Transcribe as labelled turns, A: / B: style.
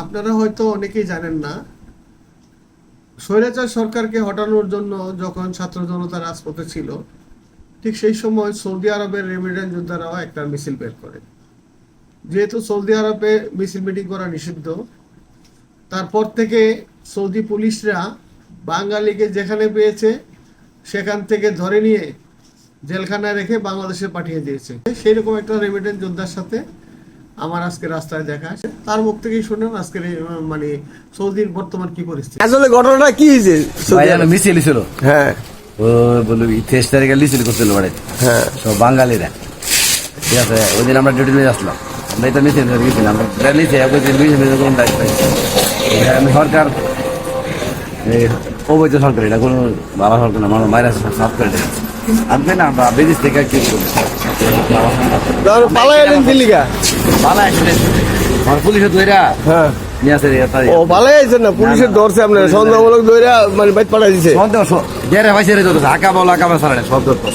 A: আপনারা হয়তো অনেকেই জানেন না, স্বৈরাচার সরকারকে হটানোর জন্য যখন ছাত্র জনতা রাজপথে ছিল, ঠিক সেই সময় সৌদি আরবের রেমিডেন্ট যোদ্ধারাও একটা মিছিল বের করে। যেহেতু সৌদি আরবে মিছিল মিটিং করা নিষিদ্ধ, তারপর থেকে সৌদি পুলিশরা বাঙালিকে যেখানে পেয়েছে, সেখান থেকে ধরে নিয়ে জেলখানায় রেখে বাংলাদেশে পাঠিয়ে দিয়েছে। সেই রকম একটা রেমিডেন্ট যোদ্ধার সাথে আমার আজকে রাস্তায় দেখা আছে। তার মুখ থেকেই শুনলাম আজকের মানে সৌদির বর্তমান কি পরিস্থিতি।
B: আসলে ঘটনাটা কি হয়েছে?
C: মিছিল ছিল।
B: হ্যাঁ।
C: ও বলল তেইশ তারিখে লিছিল করছিল বাড়ি
B: হ্যাঁ।
C: সব বাঙালিরা। ঠিক আছে ওই দিন আমরা ডিউটি নিয়ে আসলাম। আমরা এটা মিছিল করে গেছিলাম। আমরা ট্রেন দিন মিছিল মিছিল কোনো দায়িত্ব আমি সরকার অবৈধ সরকার এটা কোনো বাবা সরকার না মানুষ মাইরা সাফ করে আমি না বিদেশ থেকে কি করব
B: তাহলে পালাই এলেন দিল্লিকা
C: ভালো অ্যাক্সিডেন্ট আমার পুলিশে ধইরা
B: হ্যাঁ।
C: নিয়ে আসে রে,
B: ও পালাই আইছেন না পুলিশের ধরছে আপনার সন্দেহমূলক ধরে মানে বাইক পাঠাই দিছে।
C: সন্দেহ হাকা বলা কামে সারা সব ধরতো।